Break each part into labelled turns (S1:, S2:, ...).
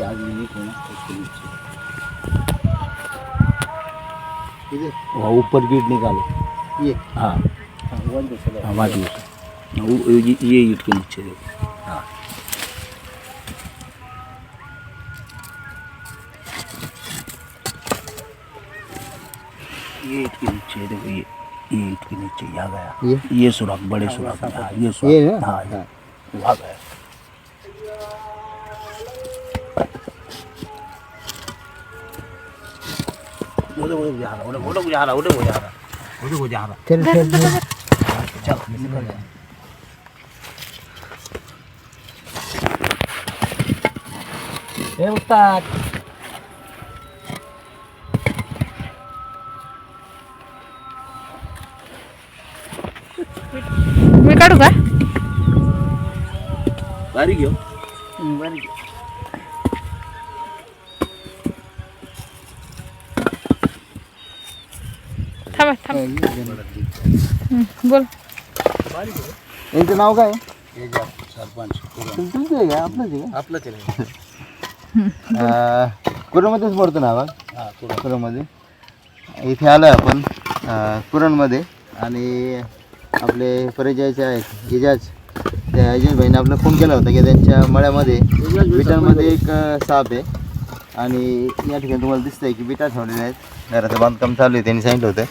S1: को उसके आगे नहीं खोना उसके नीचे। इधर
S2: वहाँ ऊपर बीट निकालो।
S1: ये?
S2: हाँ।
S1: हाँ वन दूसरा
S2: हमारी वो ये ये ईट के नीचे देखो। हाँ। ये ईट के नीचे देखो ये ये ईट के नीचे ये आ गया।
S1: ये?
S2: ये सुराख बड़े सुराख हाँ ये सुराख
S1: ना?
S2: हाँ? ये वो आ गया
S1: चल चल चल
S2: चल निकल जा
S1: ए उस्ताद
S3: मी काढू का
S2: बारीक घेऊ
S3: थांबा थांबा. हं, बोल.
S1: यांचं नाव काय?
S2: हे
S1: तुमचं आहे का? आपलंच आहे
S2: आपलं
S1: का कुरणमध्येच पडतो ना
S2: हा तुला
S1: कुरणमध्ये. इथे आलो आपण कुरणमध्ये. आणि आपले परिचयाचे आहेत इजाज त्या इजाज भाईने आपला फोन केला होता की त्यांच्या मळ्यामध्ये विटांमध्ये एक साप आहे. आणि या ठिकाणी तुम्हाला दिसतंय की विटा ठेवलेल्या आहेत. घराचं बांधकाम चालू आहे त्यांनी सांगितलं होतं.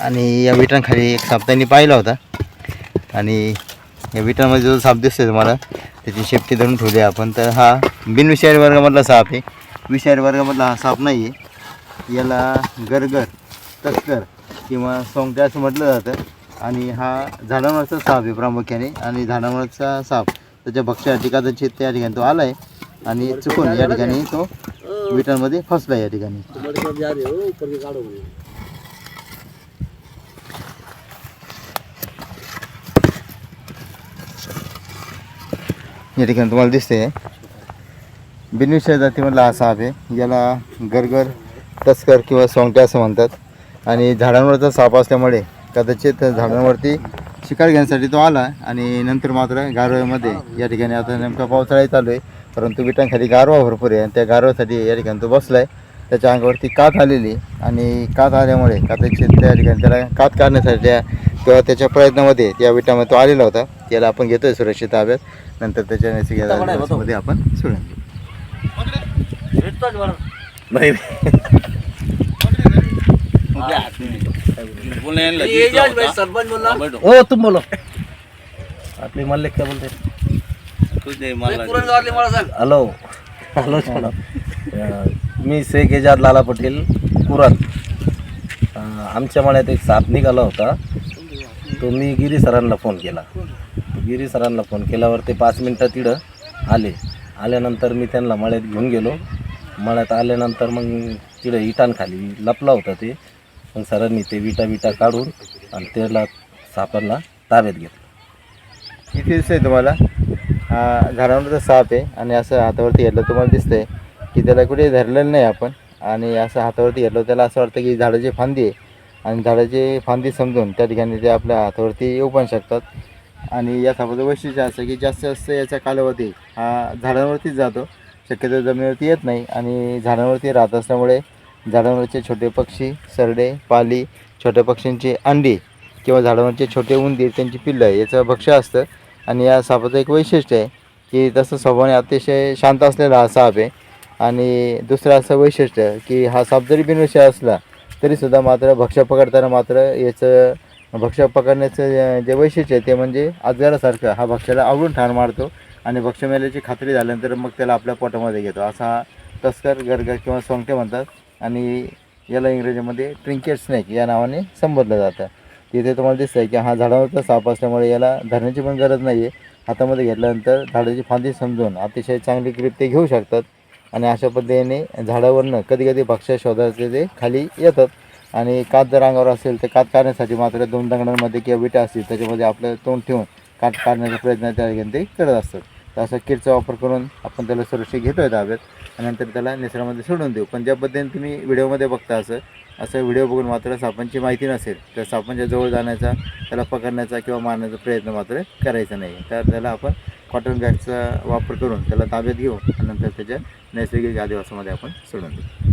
S1: आणि या विटांखाली एक साप पाहिला होता. आणि या विटांमध्ये जो साप दिसतोय तुम्हाला त्याची शेपटी धरून ठेवली आपण. तर हा बिनविषारी वर्गामधला साप आहे. विषारी वर्गामधला हा साप नाही आहे. याला गरगर तस्कर किंवा सोंगट्या असं म्हटलं जातं. आणि हा झाडांवरचा साप आहे प्रामुख्याने. आणि झाडांवरचा साप त्याच्या भक्ष्या कदाचित त्या ठिकाणी तो आला आहे आणि चुकून या ठिकाणी तो विटांमध्ये फसला या ठिकाणी. या ठिकाणी तुम्हाला दिसते बिनविषय जातीमधला हा साप आहे. याला गरगर तस्कर किंवा सोंगट्या असं म्हणतात. आणि झाडांवरचा साप असल्यामुळे कदाचित झाडांवरती शिकार घेण्यासाठी तो आला आणि नंतर मात्र गारव्यामध्ये या ठिकाणी आता नेमका पावसाळाही चालू आहे. परंतु विटांखाली गारवा भरपूर आहे आणि त्या गारव्यासाठी या ठिकाणी तो बसला आहे त्याच्या अंगावरती कात आलेली आणि कात आल्यामुळे कदाचित त्या ठिकाणी त्याला कात काढण्यासाठी त्या किंवा त्याच्या प्रयत्नामध्ये त्या विटामध्ये तो आलेला होता. त्याला आपण घेतोय सुरक्षित ताब्यात. नंतर त्याच्या नैसर्गिकमध्ये आपण सोडून देऊ.
S2: हो तुम बोलो. आपले मल्लिक काय बोलते? हॅलो. हॅलो मी शेख एजाद लाला पटेल कुरात. आमच्या मळ्यात एक साप निघाला होता. तो मी गिरी सरांना फोन केला. गिरी सरांना फोन केल्यावर ते पाच मिनटं तिडं आले. आल्यानंतर मी त्यांना मळ्यात घेऊन गेलो. मळ्यात आल्यानंतर मग तिडं इटांखाली लपला होता ते. मग सरांनी ते विटा विटा काढून आणि त्याला सापांना ताब्यात घेतलं.
S1: किती दिसतंय तुम्हाला? हा साप आहे आणि असं हातावरती येतलं तुम्हाला दिसतंय. की त्याला कुठे धरलेलं नाही आपण. आणि असं हातावरती घेतलं त्याला असं वाटतं की झाडाची फांदी आहे. आणि झाडाची फांदी समजून त्या ठिकाणी ते आपल्या हातावरती येऊ पण शकतात. आणि या सापाचं वैशिष्ट्य असं की जास्तीत जास्त याचा कालावधी हा झाडांवरतीच जातो. शक्यतो जमिनीवरती येत नाही. आणि झाडांवरती राहत असल्यामुळे झाडांवरचे छोटे पक्षी सरडे पाली छोट्या पक्ष्यांची अंडी किंवा झाडांवरचे छोटे उंदीर त्यांची पिल्लं याचं भक्ष्य असतं. आणि या सापाचं एक वैशिष्ट्य आहे की तसं स्वभावाने अतिशय शांत असलेला हा साप आहे. आणि दुसरं असं वैशिष्ट्य की हा साप जरी बिनविषय असला तरीसुद्धा मात्र भक्ष्य पकडताना मात्र याचं भक्ष्य पकडण्याचं जे- वैशिष्ट्य आहे ते म्हणजे अजगरासारखं हा भक्ष्याला आवडून ठार मारतो आणि भक्ष्य मेल्याची खात्री झाल्यानंतर मग त्याला आपल्या पोटामध्ये घेतो. असा हा तस्कर गरगर किंवा सोंगटे म्हणतात आणि याला इंग्रजीमध्ये ट्रिंकेट स्नेक या नावाने संबोधलं जातं. तिथे तुम्हाला दिसतंय की हा झाडावरचा साप असल्यामुळे याला धरण्याची पण गरज नाही आहे हातामध्ये घेतल्यानंतर झाडाची फांदी समजून अतिशय चांगली ग्रीप ते घेऊ शकतात. आणि अशा पद्धतीने झाडावरनं कधी कधी भक्ष्य शोधायचे ते खाली येतात. आणि कात जर अंगावर असेल तर कात काढण्यासाठी मात्र दोन दगडांमध्ये किंवा विटा असतील त्याच्यामध्ये आपलं तोंड ठेवून कात काढण्याचा प्रयत्न त्या ते करत असतात. तर असा किडचा वापर करून आपण त्याला सुरक्षित घेतो आहे ताब्यात आणि नंतर त्याला निसर्गामध्ये सोडून देऊ. पण ज्या पद्धतीने तुम्ही व्हिडिओमध्ये बघता असं असं व्हिडिओ बघून मात्र सापांची माहिती नसेल तर सापांच्या जवळ जाण्याचा त्याला पकडण्याचा किंवा मारण्याचा प्रयत्न मात्र करायचा नाही. तर त्याला आपण कॉटन बॅगचा वापर करून त्याला ताब्यात घेऊ आणि नंतर त्याच्या नैसर्गिक आदिवासामध्ये आपण सोडून देऊ.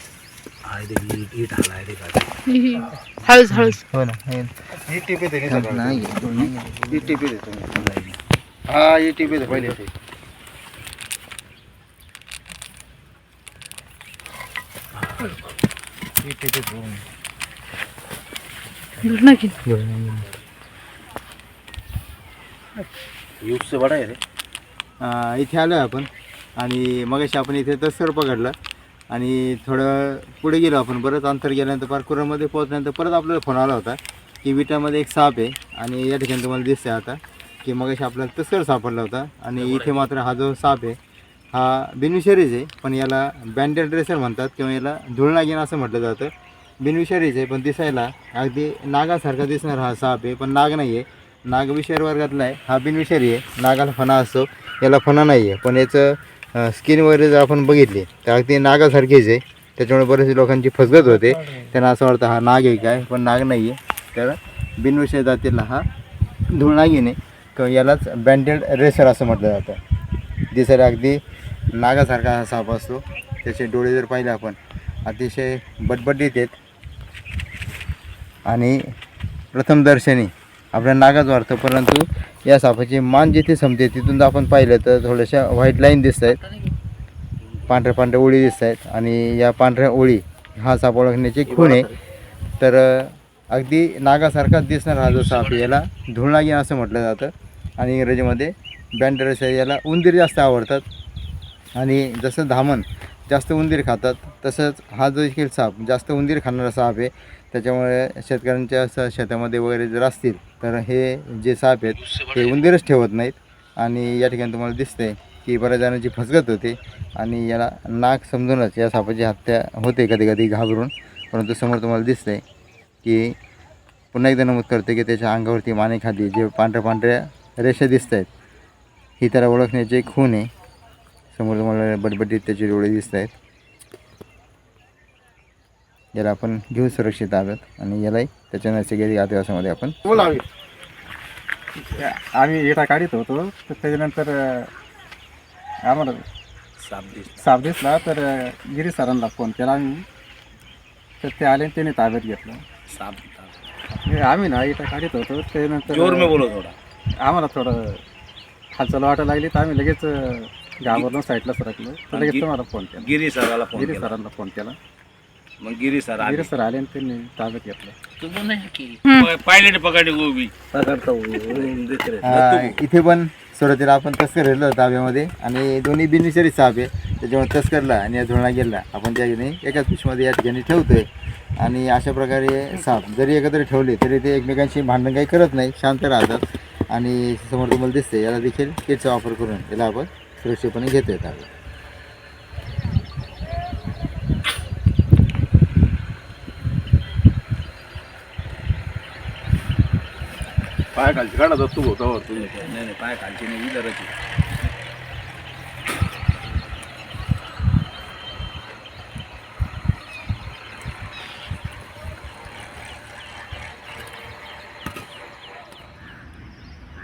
S2: हाँ ईट ईट हाला है देखा
S3: हळूच हळूच.
S1: हो ना ही. टिपे दे
S4: नहीं है तो नहीं. है
S1: ही टिपे दे तुम्ही हा ही टिपे दे पहिले. ते ही टिपे दे
S3: नक्की
S2: ये उससे बड़ा है रे.
S1: अं, इथे आलो आहे आपण. आणि मगाशी आपण इथे तस्कर पकडला. आणि थोडं पुढे गेलो आपण बरंच अंतर गेल्यानंतर पारकुरामध्ये पोहोचल्यानंतर परत आपल्याला फोन आला होता की विटामध्ये एक साप आहे आणि या ठिकाणी तुम्हाला दिसतंय आता की मगाशी आपल्याला तस्कर सापडला होता आणि इथे मात्र हा जो साप आहे हा बिनविषारीच आहे पण याला बँडेड ड्रेसर म्हणतात किंवा याला धुळनागिन असं म्हटलं जातं. बिनविषारीच आहे पण दिसायला अगदी नागासारखा दिसणार हा साप आहे पण नाग नाही आहे नाग विषारी वर्गातला आहे हा बिनविषारी आहे. नागाला फणा असतो याला फणा नाही आहे पण याचं स्किन वगैरे जर आपण बघितली तर अगदी नागासारखीच आहे. त्याच्यामुळे बरेचसे लोकांची फसगत होते. त्यांना असं वाटतं हा नाग आहे काय? पण नाग नाही आहे. तर बिनविषय जातीला हा धुळनागिन किंवा यालाच बँडेड रेसर असं म्हटलं जातं. दिसायला अगदी नागासारखा हा साप असतो. त्याचे डोळे जर पाहिले आपण अतिशय बटबटीत आहेत. आणि प्रथमदर्शनी आपल्या नागाच वाढतं परंतु या सापाची मान जिथे संपते तिथून जर आपण पाहिलं तर थोड्याशा व्हाईट लाईन दिसत आहेत पांढऱ्या पांढऱ्या ओळी दिसत आहेत आणि या पांढऱ्या ओळी हा साप ओळखण्याची खूण आहे. तर अगदी नागासारखाच दिसणार हा जो साप याला धुळनागिन असं म्हटलं जातं आणि इंग्रजीमध्ये बँडरस याला उंदीर जास्त आवडतात. आणि जसं धामण जास्त उंदीर खातात. तसंच हा जो देखील साप जास्त उंदीर खाणारा साप आहे त्याच्यामुळे शेतकऱ्यांच्या असं शेतामध्ये वगैरे जर असतील तर हे जे साप आहेत ते उंदीरच ठेवत नाहीत. आणि या ठिकाणी तुम्हाला दिसतंय की बऱ्याच जणांची फसगत होते आणि याला नाक समजूनच या सापाची हत्या होते कधी कधी घाबरून. परंतु समोर तुम्हाला दिसतंय की पुन्हा एकदा नमूद करते की त्याच्या अंगावरती मानेखाली जे पांढऱ्या पांढऱ्या रेषा दिसत आहेत ही त्याला ओळखण्याची खून आहे. समोर तुम्हाला बटबटीत त्याचे डोळे दिसत आहेत. याला आपण घेऊ सुरक्षित ताब्यात आणि यालाही त्याच्या नैसर्गिक आदिवासामध्ये आपण
S5: आम्ही इटा काढत होतो तर त्याच्यानंतर आम्हाला साप दिसला. तर गिरी सरांना फोन केला आम्ही. तर ते आले त्याने ताब्यात घेतलं. आम्ही ना इटा काढत होतो त्याच्यानंतर
S2: जोर में बोलो थोड़ा
S5: आम्हाला थोडं हालचाल वाटायला लागली तर आम्ही लगेच घाबरलो साईडला सरकलो. तर लगेच तुम्हाला फोन केला.
S2: गिरी सराला फोन
S5: गिरी
S2: केला.
S5: सरांना फोन केला.
S2: मग गिरी सर आले.
S5: गिरी सर आले आणि त्यांनी ताब्यात घेतलं.
S2: पकडतो, दुसरे.
S1: अं, इथे पण सुरुवातीला आपण तस्कर घेतलं होतं ताब्यामध्ये. आणि दोन्ही बिनविषारी साप आहे. त्याच्यामुळे तस्करला आणि या धुळणा गेला. आपण त्या ठिकाणी एकाच पिशमध्ये या ठिकाणी ठेवतोय. आणि अशा प्रकारे साप जरी एकत्र ठेवले तरी ते एकमेकांशी भांडण काही करत नाही. शांत राहतात. आणि समोर तुम्हाला दिसते याला देखील किटचा वापर करून याला आपण सुरक्षितपणे घेता येतात
S2: पाय तू नाही नाही पाय खालची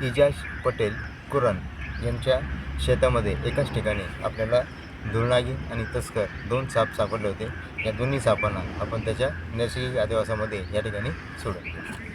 S1: इजाज पटेल कुरन यांच्या शेतामध्ये एकाच ठिकाणी आपल्याला दुर्नागी आणि तस्कर दोन साप सापडले होते. या दोन्ही सापांना आपण त्याच्या नैसर्गिक अधिवासामध्ये या ठिकाणी सोडतो